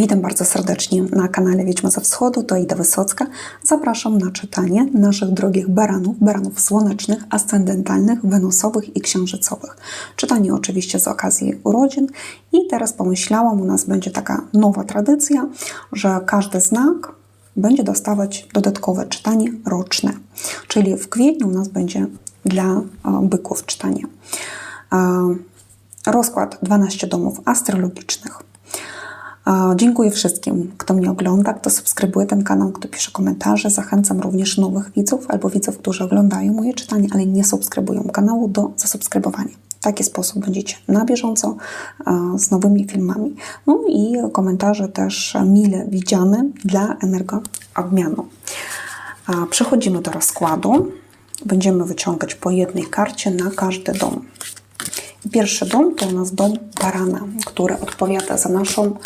Witam bardzo serdecznie na kanale Wiedźma ze Wschodu, to Ida Wysocka. Zapraszam na czytanie naszych drogich baranów, baranów słonecznych, ascendentalnych, wenusowych i księżycowych. Czytanie oczywiście z okazji urodzin i teraz pomyślałam, u nas będzie taka nowa tradycja, że każdy znak będzie dostawać dodatkowe czytanie roczne. Czyli w kwietniu u nas będzie dla e, byków czytanie. E, Rozkład 12 domów astrologicznych. Dziękuję wszystkim, kto mnie ogląda, kto subskrybuje ten kanał, kto pisze komentarze. Zachęcam również nowych widzów albo widzów, którzy oglądają moje czytanie, ale nie subskrybują kanału do zasubskrybowania. W taki sposób będziecie na bieżąco z nowymi filmami. No i komentarze też mile widziane dla energoobmianu. E, Przechodzimy do rozkładu. Będziemy wyciągać po jednej karcie na każdy dom. Pierwszy dom to u nas dom barana, który odpowiada za naszą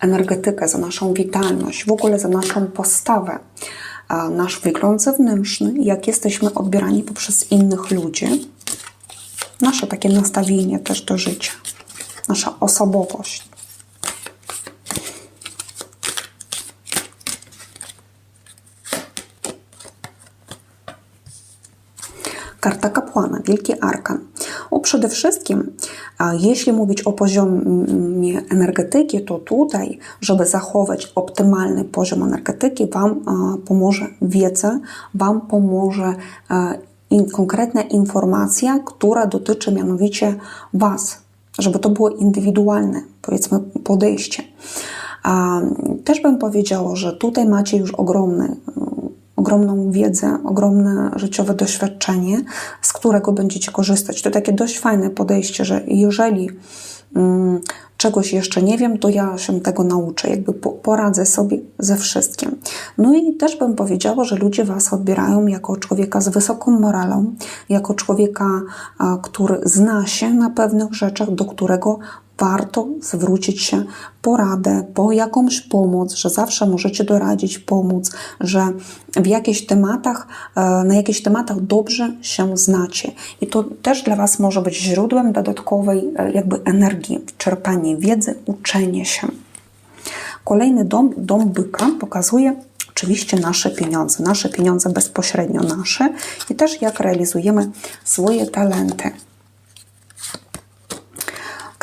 energetykę, za naszą witalność, w ogóle za naszą postawę, nasz wygląd zewnętrzny, jak jesteśmy odbierani poprzez innych ludzi, nasze takie nastawienie też do życia, nasza osobowość. Karta kapłana, wielki arkan. O, przede wszystkim, jeśli mówić o poziomie energetyki, to tutaj, żeby zachować optymalny poziom energetyki, Wam pomoże wiedza, Wam pomoże konkretna informacja, która dotyczy mianowicie Was, żeby to było indywidualne, powiedzmy, podejście. Też bym powiedziała, że tutaj macie już ogromny ogromną wiedzę, ogromne życiowe doświadczenie, z którego będziecie korzystać. To takie dość fajne podejście, że jeżeli um, czegoś jeszcze nie wiem, to ja się tego nauczę, jakby po, poradzę sobie ze wszystkim. No i też bym powiedziała, że ludzie Was odbierają jako człowieka z wysoką moralą, jako człowieka, który zna się na pewnych rzeczach, do którego warto zwrócić się po radę, po jakąś pomoc, że zawsze możecie doradzić, pomóc, że w jakichś tematach, na jakichś tematach dobrze się znacie. I to też dla Was może być źródłem dodatkowej jakby energii, czerpanie wiedzy, uczenie się. Kolejny dom, dom byka, pokazuje oczywiście nasze pieniądze, nasze pieniądze bezpośrednio nasze i też jak realizujemy swoje talenty.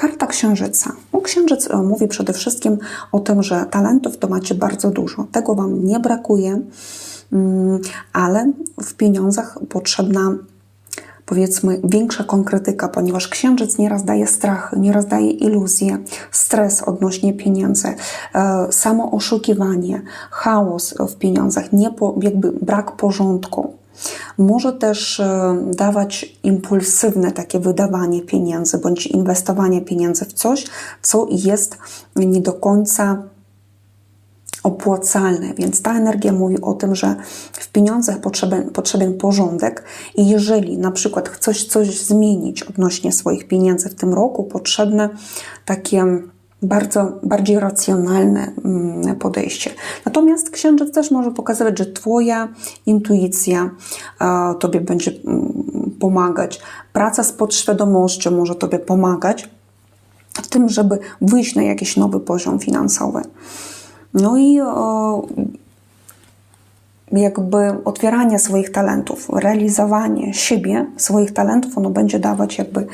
Karta Księżyca. No, księżyc mówi przede wszystkim o tym, że talentów to macie bardzo dużo. Tego Wam nie brakuje, ale w pieniądzach potrzebna powiedzmy większa konkretyka, ponieważ księżyc nieraz daje strach, nieraz daje iluzje, stres odnośnie pieniędzy, samo oszukiwanie, chaos w pieniądzach, jakby brak porządku. Może też dawać impulsywne takie wydawanie pieniędzy bądź inwestowanie pieniędzy w coś, co jest nie do końca opłacalne, więc ta energia mówi o tym, że w pieniądzach potrzebny, potrzebny porządek i jeżeli na przykład chcesz coś zmienić odnośnie swoich pieniędzy w tym roku, potrzebne takie bardzo bardziej racjonalne podejście. Natomiast księżyc też może pokazywać, że Twoja intuicja Tobie będzie pomagać, praca z podświadomością może Tobie pomagać w tym, żeby wyjść na jakiś nowy poziom finansowy. No i jakby otwieranie swoich talentów, realizowanie siebie, swoich talentów, ono będzie dawać jakby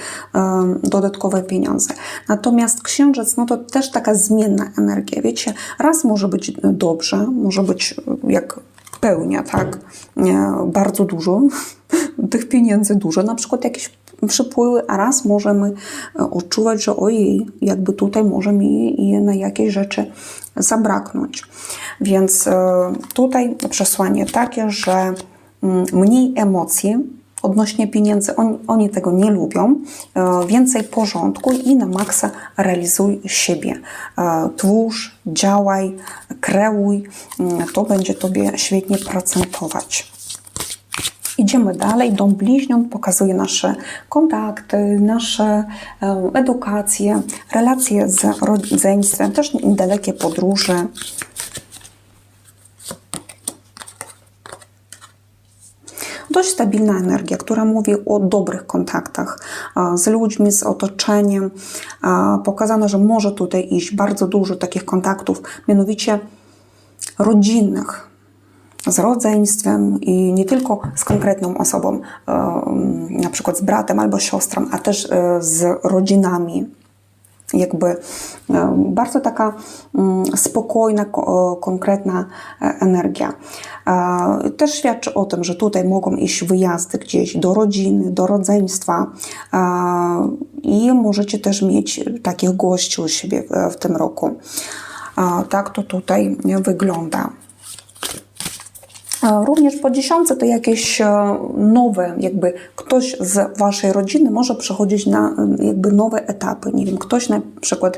dodatkowe pieniądze. Natomiast księżyc, no to też taka zmienna energia, wiecie, raz może być dobrze, może być jak pełnia, tak, bardzo dużo, tych pieniędzy dużo, na przykład jakieś przypływy, a raz możemy odczuwać, że ojej, jakby tutaj może mi na jakieś rzeczy zabraknąć. Więc tutaj przesłanie takie, że mniej emocji odnośnie pieniędzy, oni, oni tego nie lubią, więcej porządku i na maksa realizuj siebie. Twórz, działaj, kreuj, to będzie Tobie świetnie procentować. Idziemy dalej. Dom bliźniąt pokazuje nasze kontakty, nasze edukacje, relacje z rodzeństwem, też dalekie podróże. Dość stabilna energia, która mówi o dobrych kontaktach e, z ludźmi, z otoczeniem. E, Pokazano, że może tutaj iść bardzo dużo takich kontaktów, mianowicie rodzinnych, z rodzeństwem i nie tylko z konkretną osobą, e, na przykład z bratem albo siostrą, a też e, z rodzinami. Jakby e, bardzo taka mm, spokojna, ko- konkretna energia. Też świadczy o tym, że tutaj mogą iść wyjazdy gdzieś do rodziny, do rodzeństwa i możecie też mieć takich gości u siebie w, tym roku. Tak to tutaj wygląda. E, Również po dziesiątce to jakieś e, nowe, jakby ktoś z waszej rodziny może przechodzić na e, jakby nowe etapy. Nie wiem, ktoś na przykład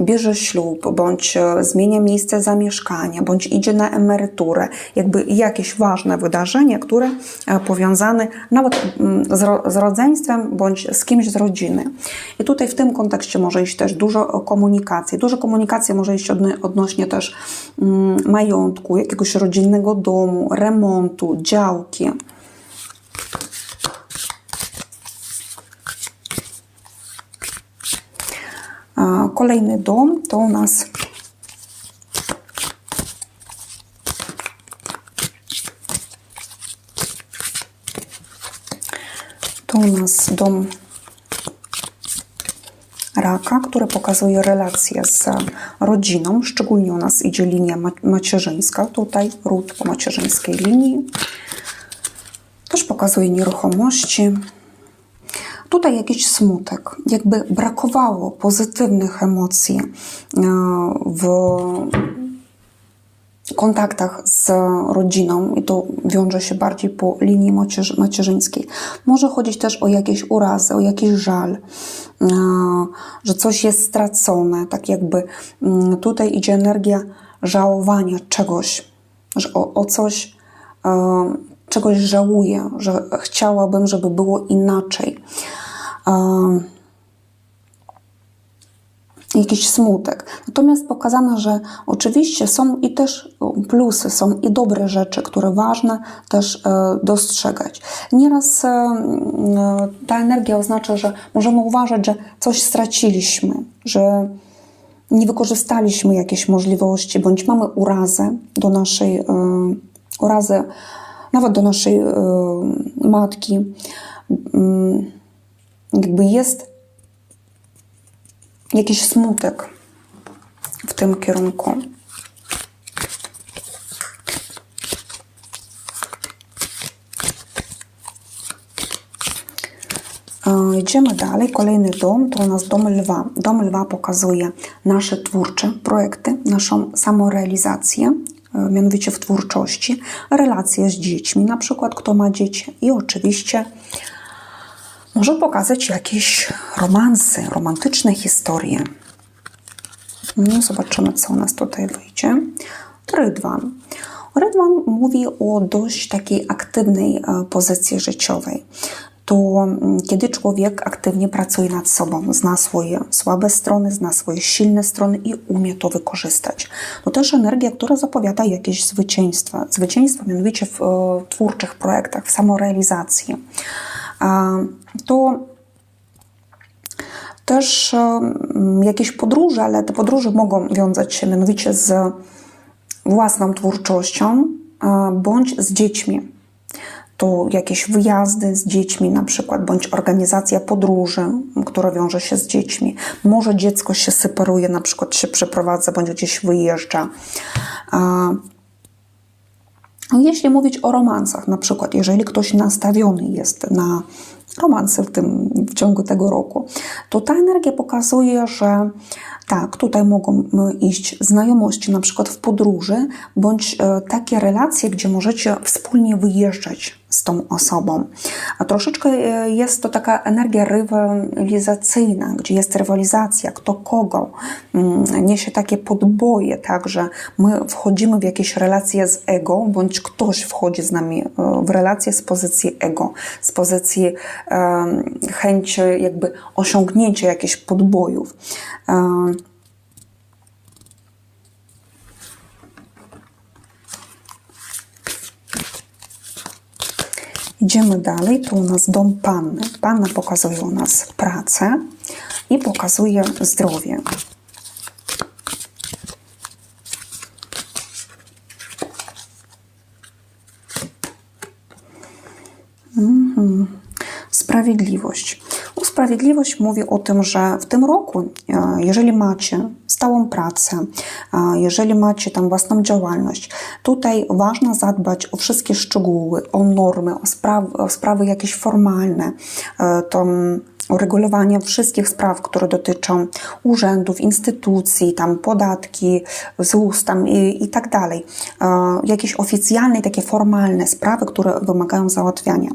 bierze ślub, bądź e, zmienia miejsce zamieszkania, bądź idzie na emeryturę. Jakby jakieś ważne wydarzenie, które e, powiązane nawet mm, z, ro, z rodzeństwem, bądź z kimś z rodziny. I tutaj w tym kontekście może iść też dużo komunikacji. Dużo komunikacji może iść odno- odnośnie też mm, majątku, jakiegoś rodzinnego domu, remontu, działki. Kolejny dom to u nas to u nas dom raka, który pokazuje relacje z rodziną. Szczególnie u nas idzie linia ma- macierzyńska. Tutaj ród po macierzyńskiej linii. Też pokazuje nieruchomości. Tutaj jakiś smutek, jakby brakowało pozytywnych emocji e, w kontaktach z rodziną i to wiąże się bardziej po linii macierzy- macierzyńskiej. Może chodzić też o jakieś urazy, o jakiś żal, e, że coś jest stracone, tak jakby mm, tutaj idzie energia żałowania czegoś, że o, o coś, e, czegoś żałuję, że chciałabym, żeby było inaczej. Jakiś smutek. Natomiast pokazano, że oczywiście są i też plusy, są i dobre rzeczy, które ważne też e, dostrzegać. Nieraz e, e, ta energia oznacza, że możemy uważać, że coś straciliśmy, że nie wykorzystaliśmy jakiejś możliwości, bądź mamy urazę do naszej, urazę nawet do naszej e, matki. Mm, Jakby jest jakiś smutek w tym kierunku. E, Idziemy dalej. Kolejny dom to u nas dom lwa. Dom lwa pokazuje nasze twórcze projekty, naszą samorealizację, e, mianowicie w twórczości, relacje z dziećmi, na przykład kto ma dzieci i oczywiście może pokazać jakieś romansy, romantyczne historie. No, zobaczymy, co u nas tutaj wyjdzie. Rydwan. Rydwan mówi o dość takiej aktywnej e, pozycji życiowej. To mm, kiedy człowiek aktywnie pracuje nad sobą, zna swoje słabe strony, zna swoje silne strony i umie to wykorzystać. To też energia, która zapowiada jakieś zwycięstwa. Zwycięstwa mianowicie w e, twórczych projektach, w samorealizacji. To też em, jakieś podróże, ale te podróże mogą wiązać się mianowicie z własną twórczością e, bądź z dziećmi. To jakieś wyjazdy z dziećmi, na przykład, bądź organizacja podróży, która wiąże się z dziećmi. Może dziecko się separuje, na przykład się przeprowadza, bądź gdzieś wyjeżdża. Jeśli mówić o romansach, na przykład, jeżeli ktoś nastawiony jest na romanse w, tym, w ciągu tego roku, to ta energia pokazuje, że tak, tutaj mogą y, iść znajomości, na przykład w podróży, bądź e, takie relacje, gdzie możecie wspólnie wyjeżdżać z tą osobą. A troszeczkę e, jest to taka energia rywalizacyjna, gdzie jest rywalizacja, kto kogo, mm, niesie takie podboje, tak, że my wchodzimy w jakieś relacje z ego, bądź ktoś wchodzi z nami e, w relacje z pozycji ego, z pozycji chęci jakby osiągnięcia jakichś podbojów. Idziemy dalej, tu u nas dom panny. Panna pokazuje u nas pracę i pokazuje zdrowie. Mhm. Sprawiedliwość. Sprawiedliwość mówi o tym, że w tym roku, e, jeżeli macie stałą pracę, e, jeżeli macie tam własną działalność, tutaj ważno zadbać o wszystkie szczegóły, o normy, o sprawy, o sprawy jakieś formalne, e, to uregulowania wszystkich spraw, które dotyczą urzędów, instytucji, tam podatki, ZUS tam i, i tak dalej. E, jakieś oficjalne, takie formalne sprawy, które wymagają załatwiania.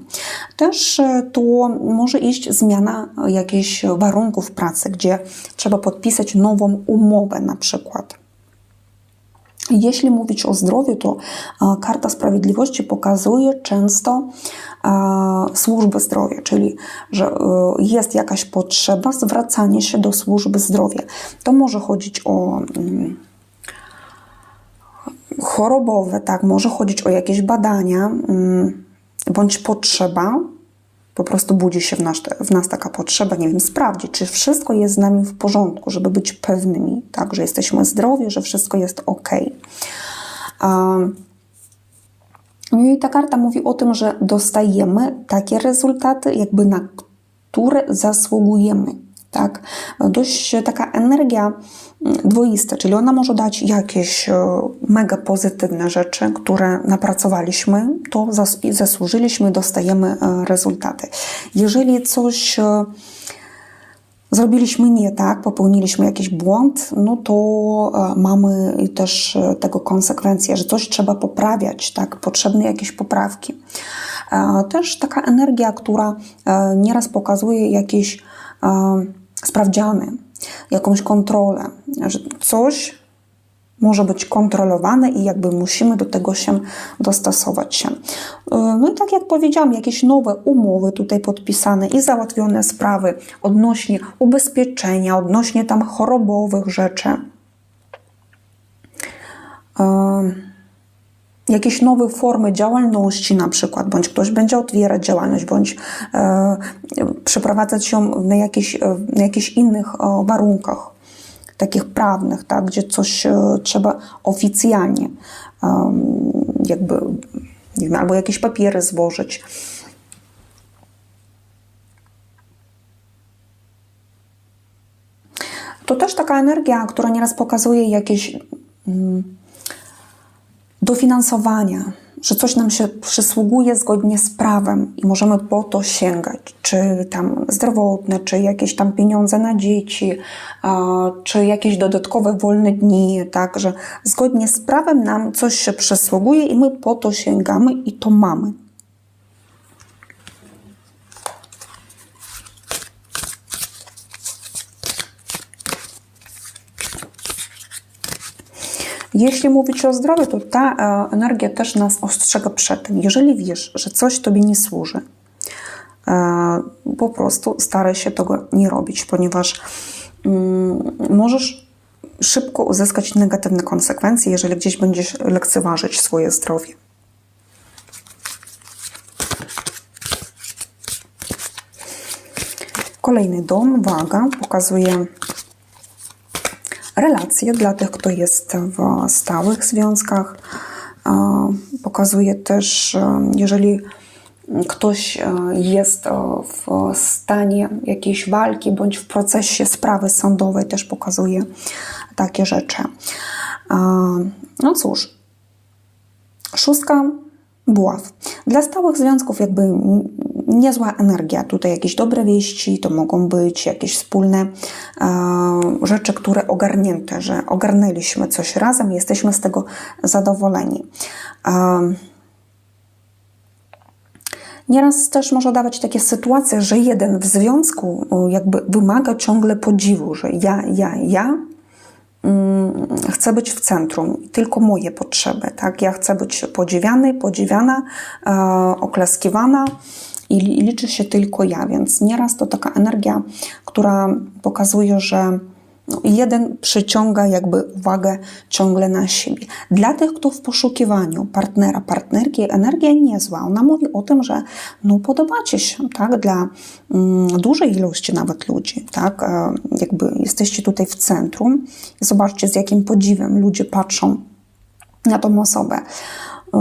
Też e, tu może iść zmiana jakichś warunków pracy, gdzie trzeba podpisać nową umowę na przykład. Jeśli mówić o zdrowiu, to Karta Sprawiedliwości pokazuje często służbę zdrowia, czyli że e, jest jakaś potrzeba zwracania się do służby zdrowia. To może chodzić o mm, chorobowe, tak, może chodzić o jakieś badania mm, bądź potrzeba po prostu budzi się w nas, w nas taka potrzeba, nie wiem, sprawdzić, czy wszystko jest z nami w porządku, żeby być pewnymi, tak, że jesteśmy zdrowi, że wszystko jest ok. No i ta karta mówi o tym, że dostajemy takie rezultaty, jakby na które zasługujemy. Tak? Dość taka energia mm, dwoista, czyli ona może dać jakieś e, mega pozytywne rzeczy, które napracowaliśmy, to zasłużyliśmy, dostajemy e, rezultaty. Jeżeli coś e, zrobiliśmy nie tak, popełniliśmy jakiś błąd, no to mamy też tego konsekwencje, że coś trzeba poprawiać, tak, potrzebne jakieś poprawki. Też taka energia, która nieraz pokazuje jakieś sprawdziany, jakąś kontrolę, że coś może być kontrolowane i jakby musimy do tego się dostosować się. No i tak jak powiedziałam, jakieś nowe umowy tutaj podpisane i załatwione sprawy odnośnie ubezpieczenia, odnośnie tam chorobowych rzeczy jakieś nowe formy działalności na przykład, bądź ktoś będzie otwierać działalność, bądź e, przeprowadzać się na, jakieś, e, na jakichś innych e, warunkach, takich prawnych, tak, gdzie coś e, trzeba oficjalnie e, jakby, nie wiem, albo jakieś papiery złożyć. To też taka energia, która nieraz pokazuje jakieś mm, dofinansowania, że coś nam się przysługuje zgodnie z prawem i możemy po to sięgać, czy tam zdrowotne, czy jakieś tam pieniądze na dzieci, czy jakieś dodatkowe wolne dni, tak, że zgodnie z prawem nam coś się przysługuje i my po to sięgamy i to mamy. Jeśli mówić o zdrowiu, to ta e, energia też nas ostrzega przed tym. Jeżeli wiesz, że coś Tobie nie służy, e, po prostu staraj się tego nie robić, ponieważ mm, możesz szybko uzyskać negatywne konsekwencje, jeżeli gdzieś będziesz lekceważyć swoje zdrowie. Kolejny dom, waga, pokazuje relacje dla tych, kto jest w stałych związkach. Pokazuje też, jeżeli ktoś jest w stanie jakiejś walki bądź w procesie sprawy sądowej, też pokazuje takie rzeczy. No cóż, szóstka buław. Dla stałych związków jakby niezła energia. Tutaj jakieś dobre wieści, to mogą być jakieś wspólne e, rzeczy, które ogarnięte, że ogarnęliśmy coś razem, jesteśmy z tego zadowoleni. E, Nieraz też może dawać takie sytuacje, że jeden w związku jakby wymaga ciągle podziwu, że ja, ja, ja mm, chcę być w centrum, tylko moje potrzeby, tak? Ja chcę być podziwiany, podziwiana, e, oklaskiwana i liczy się tylko ja, więc nieraz to taka energia, która pokazuje, że no, jeden przyciąga jakby uwagę ciągle na siebie. Dla tych, kto w poszukiwaniu partnera, partnerki, energia niezła. Ona mówi o tym, że no, podobacie się, tak, dla mm, dużej ilości nawet ludzi, tak, e, jakby jesteście tutaj w centrum. Zobaczcie, z jakim podziwem ludzie patrzą na tą osobę. E,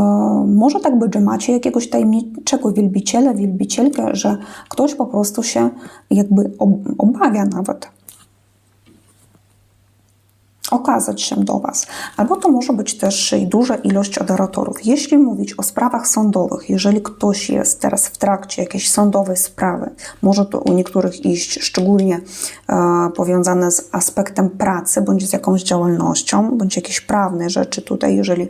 Może tak być, że macie jakiegoś tajemniczego wielbiciela, wielbicielkę, że ktoś po prostu się jakby ob- obawia nawet okazać się do Was. Albo to może być też duża ilość adoratorów. Jeśli mówić o sprawach sądowych, jeżeli ktoś jest teraz w trakcie jakiejś sądowej sprawy, może to u niektórych iść szczególnie e, powiązane z aspektem pracy, bądź z jakąś działalnością, bądź jakieś prawne rzeczy tutaj, jeżeli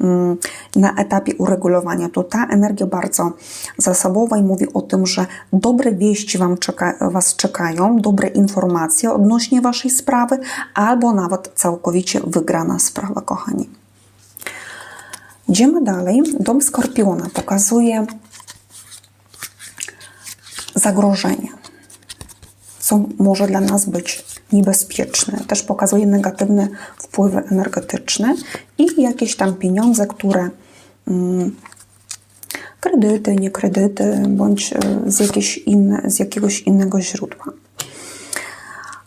mm, na etapie uregulowania, to ta energia bardzo zasobowa i mówi o tym, że dobre wieści wam czeka, Was czekają, dobre informacje odnośnie Waszej sprawy, albo nawet całkowicie wygrana sprawa, kochani. Idziemy dalej. Dom Skorpiona pokazuje zagrożenie, co może dla nas być niebezpieczne. Też pokazuje negatywne wpływy energetyczne i jakieś tam pieniądze, które mm, kredyty, nie kredyty, bądź e, z, inne, z jakiegoś innego źródła.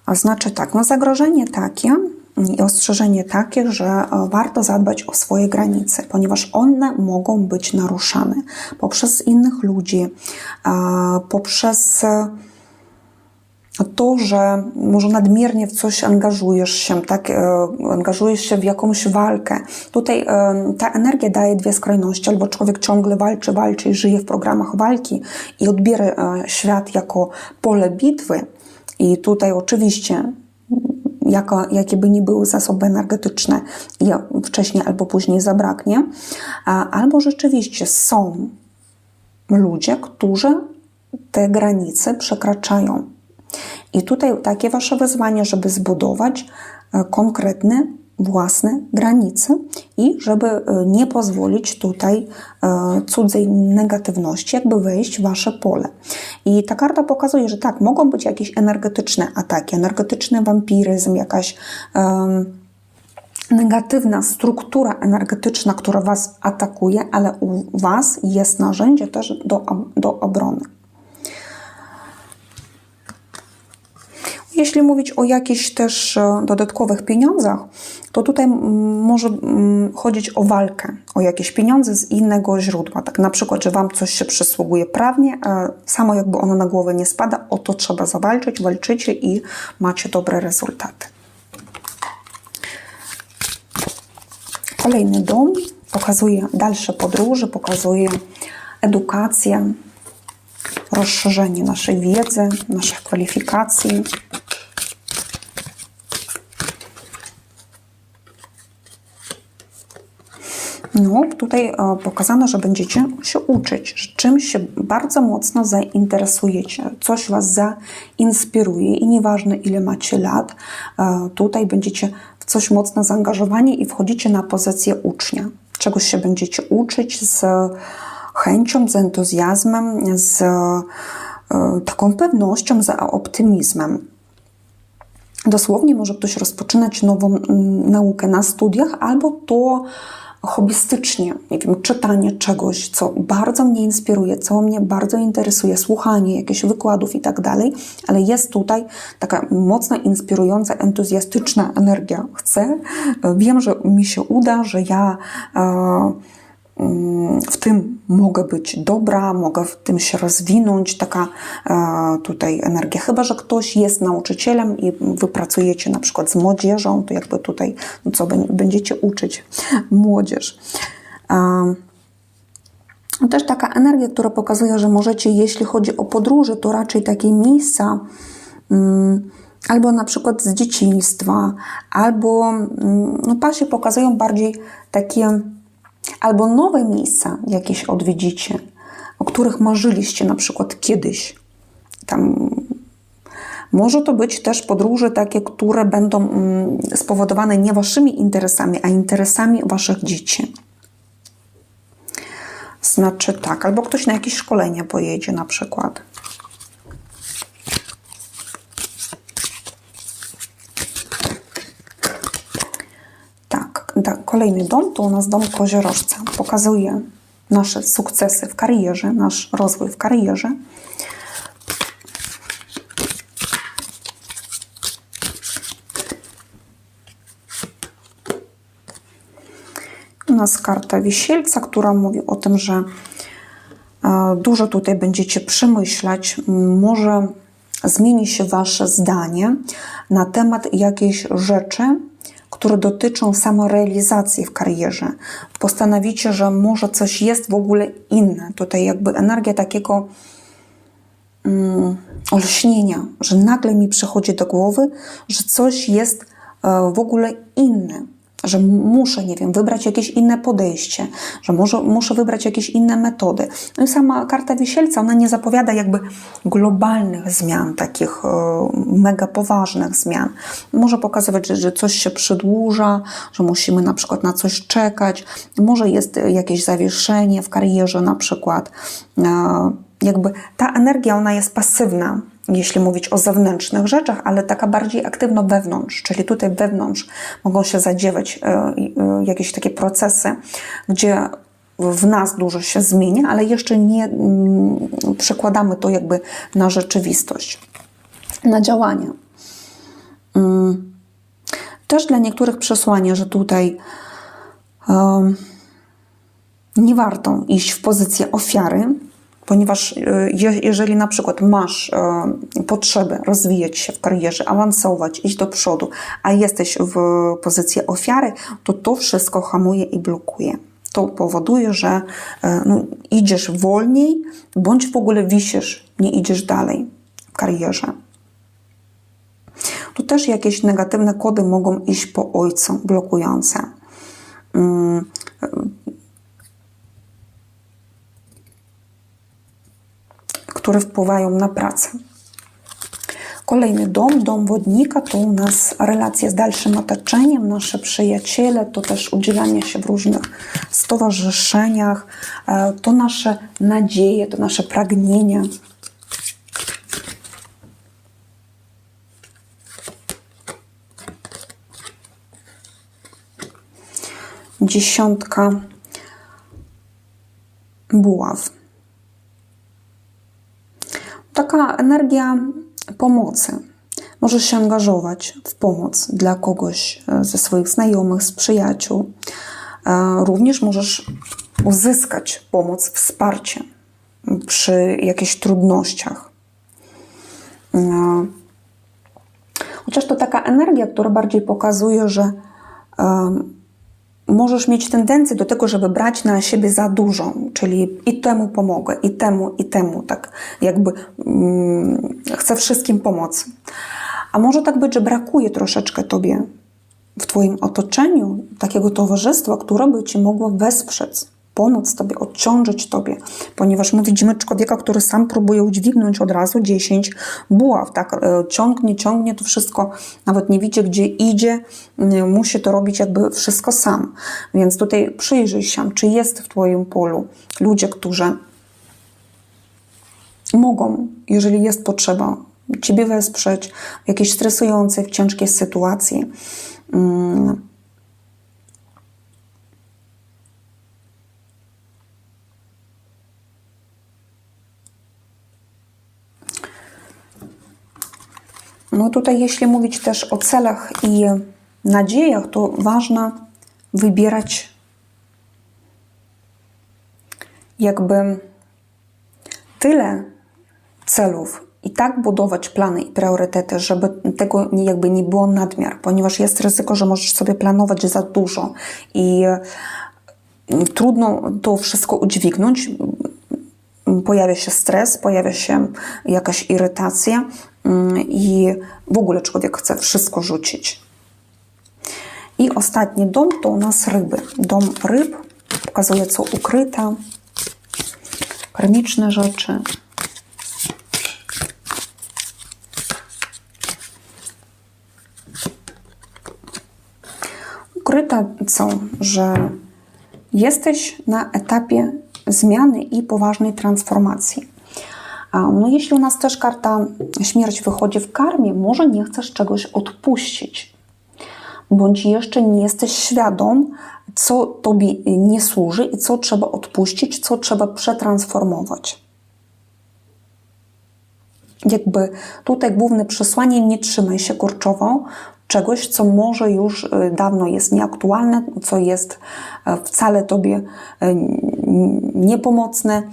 A znaczy tak, no zagrożenie takie i ostrzeżenie takie, że e, warto zadbać o swoje granice, ponieważ one mogą być naruszane poprzez innych ludzi, e, poprzez e, to, że może nadmiernie w coś angażujesz się, tak, angażujesz się w jakąś walkę. Tutaj ta energia daje dwie skrajności, albo człowiek ciągle walczy, walczy i żyje w programach walki i odbiera świat jako pole bitwy. I tutaj oczywiście jako, jakie by nie były zasoby energetyczne, je wcześniej albo później zabraknie, albo rzeczywiście są ludzie, którzy te granice przekraczają. I tutaj takie wasze wyzwanie, żeby zbudować konkretne własne granice i żeby nie pozwolić tutaj cudzej negatywności jakby wejść w wasze pole. I ta karta pokazuje, że tak, mogą być jakieś energetyczne ataki, energetyczny wampiryzm, jakaś um, negatywna struktura energetyczna, która was atakuje, ale u was jest narzędzie też do, do obrony. Jeśli mówić o jakichś też dodatkowych pieniądzach, to tutaj może chodzić o walkę, o jakieś pieniądze z innego źródła. Tak na przykład, że Wam coś się przysługuje prawnie, a samo jakby ono na głowę nie spada, o to trzeba zawalczyć, walczycie i macie dobre rezultaty. Kolejny dom pokazuje dalsze podróże, pokazuje edukację, rozszerzenie naszej wiedzy, naszych kwalifikacji. No, tutaj pokazano, że będziecie się uczyć, że czymś się bardzo mocno zainteresujecie, coś Was zainspiruje i nieważne ile macie lat, tutaj będziecie w coś mocno zaangażowani i wchodzicie na pozycję ucznia. Czegoś się będziecie uczyć z chęcią, z entuzjazmem, z taką pewnością, z optymizmem. Dosłownie może ktoś rozpoczynać nową naukę na studiach, albo to hobbystycznie, nie wiem, czytanie czegoś, co bardzo mnie inspiruje, co mnie bardzo interesuje, słuchanie jakichś wykładów i tak dalej, ale jest tutaj taka mocno inspirująca, entuzjastyczna energia. Chcę, wiem, że mi się uda, że ja w tym mogę być dobra, mogę w tym się rozwinąć, taka tutaj energia. Chyba, że ktoś jest nauczycielem i wy pracujecie na przykład z młodzieżą, to jakby tutaj, no co będziecie uczyć młodzież. Też taka energia, która pokazuje, że możecie, jeśli chodzi o podróże, to raczej takie miejsca, albo na przykład z dzieciństwa, albo no, pasie pokazują bardziej takie albo nowe miejsca jakieś odwiedzicie, o których marzyliście na przykład kiedyś. Tam może to być też podróże takie, które będą spowodowane nie waszymi interesami, a interesami waszych dzieci. Znaczy tak, albo ktoś na jakieś szkolenie pojedzie na przykład. Kolejny dom to u nas dom koziorożca. Pokazuje nasze sukcesy w karierze, nasz rozwój w karierze. U nas karta wisielca, która mówi o tym, że e, dużo tutaj będziecie przemyśleć. Może zmieni się Wasze zdanie na temat jakiejś rzeczy, które dotyczą samorealizacji w karierze. Postanowicie, że może coś jest w ogóle inne. Tutaj jakby energia takiego mm, olśnienia, że nagle mi przychodzi do głowy, że coś jest e, w ogóle inne że muszę, nie wiem, wybrać jakieś inne podejście, że może, muszę wybrać jakieś inne metody. No i sama karta wisielca, ona nie zapowiada jakby globalnych zmian, takich e, mega poważnych zmian. Może pokazywać, że, że coś się przedłuża, że musimy na przykład na coś czekać, może jest jakieś zawieszenie w karierze na przykład. E, jakby ta energia, ona jest pasywna, jeśli mówić o zewnętrznych rzeczach, ale taka bardziej aktywno wewnątrz, czyli tutaj wewnątrz mogą się zadziewać e, e, jakieś takie procesy, gdzie w nas dużo się zmienia, ale jeszcze nie mm, przekładamy to jakby na rzeczywistość, na działania. Mm. Też dla niektórych przesłanie, że tutaj nie warto iść w pozycję ofiary, ponieważ e, jeżeli na przykład masz e, potrzebę rozwijać się w karierze, awansować, iść do przodu, a jesteś w pozycji ofiary, to to wszystko hamuje i blokuje. To powoduje, że e, no, idziesz wolniej, bądź w ogóle wisisz, nie idziesz dalej w karierze. Tu też jakieś negatywne kody mogą iść po ojcu, blokujące. Które wpływają na pracę. Kolejny dom, dom wodnika, to u nas relacje z dalszym otoczeniem, nasze przyjaciele, to też udzielanie się w różnych stowarzyszeniach, e, to nasze nadzieje, to nasze pragnienia. Dziesiątka buław taka energia pomocy. Możesz się angażować w pomoc dla kogoś e, ze swoich znajomych, z przyjaciół. E, również możesz uzyskać pomoc, wsparcie przy jakichś trudnościach. E, chociaż to taka energia, która bardziej pokazuje, że możesz mieć tendencję do tego, żeby brać na siebie za dużo, czyli i temu pomogę, i temu, i temu, tak jakby mm, chcę wszystkim pomóc. A może tak być, że brakuje troszeczkę tobie w twoim otoczeniu takiego towarzystwa, które by ci mogło wesprzeć pomóc Tobie, odciążyć Tobie, ponieważ my widzimy człowieka, który sam próbuje udźwignąć od razu 10 buław, tak, e, ciągnie, ciągnie to wszystko, nawet nie widzi, gdzie idzie, musi to robić jakby wszystko sam. Więc tutaj przyjrzyj się, czy jest w Twoim polu ludzie, którzy mogą, jeżeli jest potrzeba, Ciebie wesprzeć w jakiejś stresującej, w ciężkiej sytuacji. Mm, No tutaj, jeśli mówić też o celach i nadziejach, to ważne wybierać jakby tyle celów i tak budować plany i priorytety, żeby tego jakby nie było nadmiar, ponieważ jest ryzyko, że możesz sobie planować za dużo i trudno to wszystko udźwignąć. Pojawia się stres, pojawia się jakaś irytacja, Mm, i w ogóle człowiek chce wszystko rzucić. I ostatni dom to u nas ryby. Dom ryb pokazuje, co ukryte, karmiczne rzeczy. Ukryte co, że jesteś na etapie zmiany i poważnej transformacji. No jeśli u nas też karta śmierć wychodzi w karmie, może nie chcesz czegoś odpuścić. bądź jeszcze nie jesteś świadom, co tobie nie służy i co trzeba odpuścić, co trzeba przetransformować. Jakby tutaj główne przesłanie: nie trzymaj się kurczowo czegoś, co może już y, dawno jest nieaktualne, co jest y, wcale tobie y, niepomocne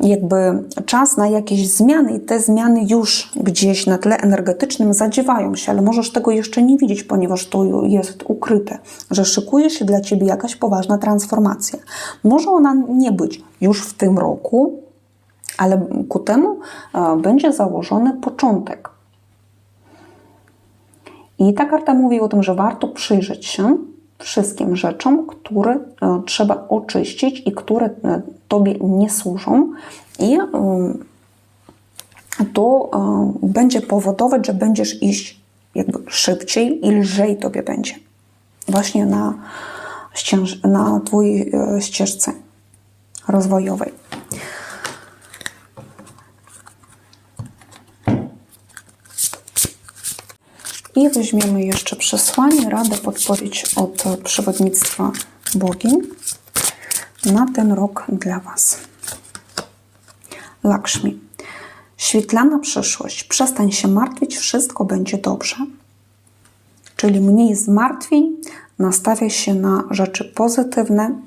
jakby czas na jakieś zmiany i te zmiany już gdzieś na tle energetycznym zadziewają się, ale możesz tego jeszcze nie widzieć, ponieważ to jest ukryte, że szykuje się dla Ciebie jakaś poważna transformacja. Może ona nie być już w tym roku, ale ku temu e, będzie założony początek. I ta karta mówi o tym, że warto przyjrzeć się wszystkim rzeczom, które e, trzeba oczyścić i które e, Tobie nie służą. I e, to będzie powodować, że będziesz iść jakby szybciej i lżej Tobie będzie. Właśnie na, na Twojej ścieżce rozwojowej. I weźmiemy jeszcze przesłanie, radę, podpowiedź od przewodnictwa bogini na ten rok dla Was. Lakshmi. Świetlana przyszłość. Przestań się martwić, wszystko będzie dobrze. Czyli mniej zmartwień, nastawiaj się na rzeczy pozytywne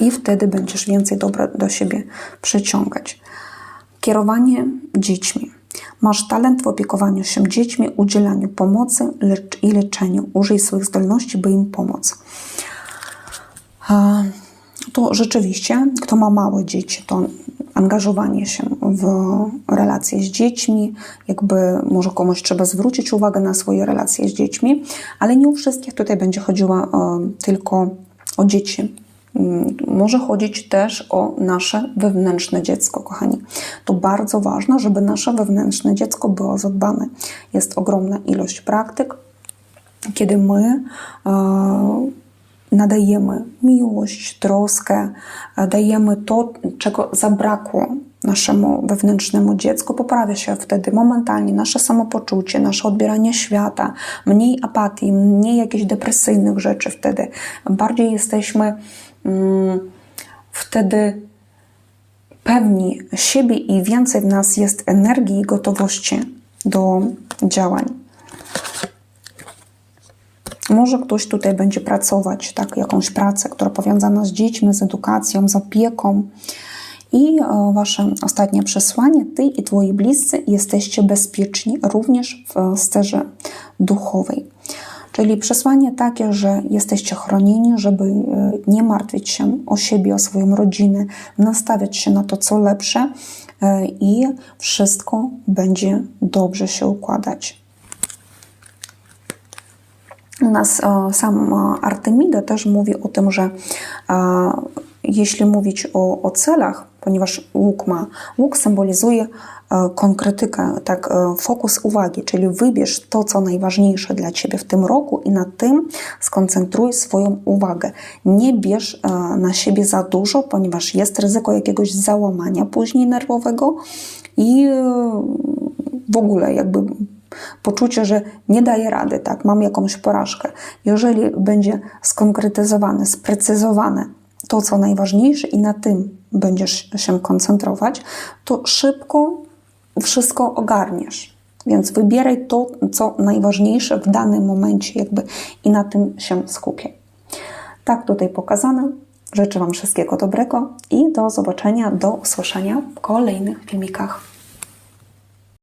i wtedy będziesz więcej dobra do siebie przyciągać. Kierowanie dziećmi. Masz talent w opiekowaniu się dziećmi, udzielaniu pomocy i leczeniu. Użyj swoich zdolności, by im pomóc. To rzeczywiście, kto ma małe dzieci, to angażowanie się w relacje z dziećmi, jakby może komuś trzeba zwrócić uwagę na swoje relacje z dziećmi, ale nie u wszystkich tutaj będzie chodziło tylko o dzieci może chodzić też o nasze wewnętrzne dziecko, kochani. To bardzo ważne, żeby nasze wewnętrzne dziecko było zadbane. Jest ogromna ilość praktyk, kiedy my e, nadajemy miłość, troskę, dajemy to, czego zabrakło naszemu wewnętrznemu dziecku, poprawia się wtedy momentalnie nasze samopoczucie, nasze odbieranie świata, mniej apatii, mniej jakichś depresyjnych rzeczy wtedy. Bardziej jesteśmy Mm, wtedy pewni siebie i więcej w nas jest energii i gotowości do działań. Może ktoś tutaj będzie pracować, tak, jakąś pracę, która powiązana z dziećmi, z edukacją, z opieką. I e, wasze ostatnie przesłanie: Ty i Twoi bliscy jesteście bezpieczni również w sterze duchowej. Czyli przesłanie takie, że jesteście chronieni, żeby e, nie martwić się o siebie, o swoją rodzinę, nastawiać się na to, co lepsze e, i wszystko będzie dobrze się układać. U nas e, sam Artemida też mówi o tym, że jeśli mówić o, o celach, ponieważ łuk ma, łuk symbolizuje e, konkretykę, tak, e, fokus uwagi, czyli wybierz to, co najważniejsze dla Ciebie w tym roku i na tym skoncentruj swoją uwagę. Nie bierz e, na siebie za dużo, ponieważ jest ryzyko jakiegoś załamania później nerwowego i w ogóle jakby poczucie, że nie daję rady, tak, mam jakąś porażkę. Jeżeli będzie skonkretyzowane, sprecyzowane to, co najważniejsze i na tym będziesz się koncentrować, to szybko wszystko ogarniesz. Więc wybieraj to, co najważniejsze w danym momencie, jakby i na tym się skupię. Tak tutaj pokazane. Życzę Wam wszystkiego dobrego i do zobaczenia, do usłyszenia w kolejnych filmikach.